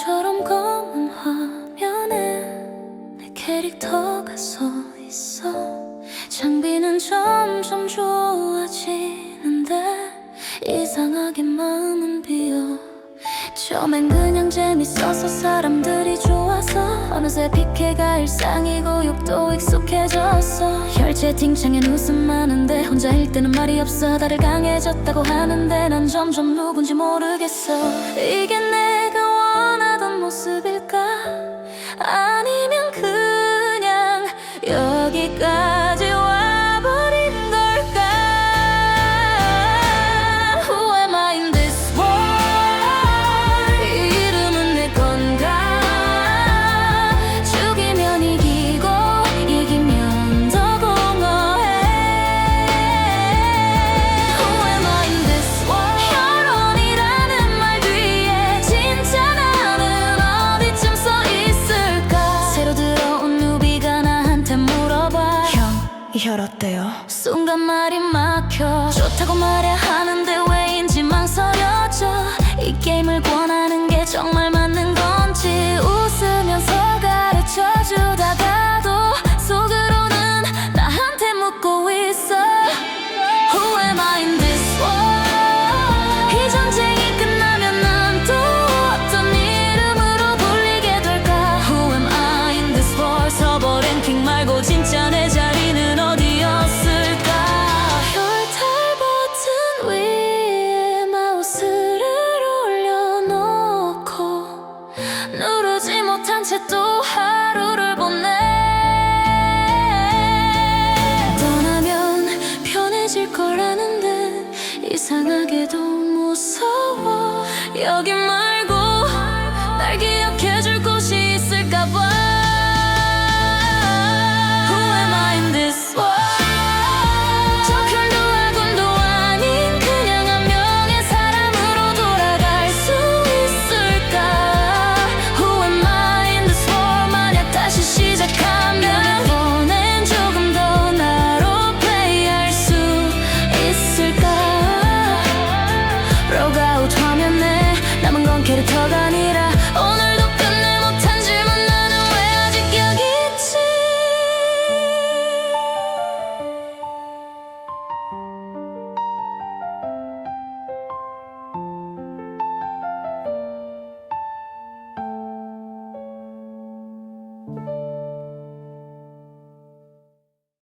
별처럼 검은 화면에 내 캐릭터가 서 있어. 장비는 점점 좋아지는데 이상하게 마음은 비어. 처음엔 그냥 재밌어서 사람들이 좋아서 어느새 PK가 일상이고 욕도 익숙해졌어. 혈채팅창엔 웃음 많은데 혼자 일 때는 말이 없어. 다들 강해졌다고 하는데 난 점점 누군지 모르겠어. 이게 내 가 원하 어때요? 순간 말이 막혀. 좋다고 말해야 하는데 왜인지 망설여져. 이 게임을 권하는 게 정말 편해질 거라는데 이상하게도 무서워. 여기만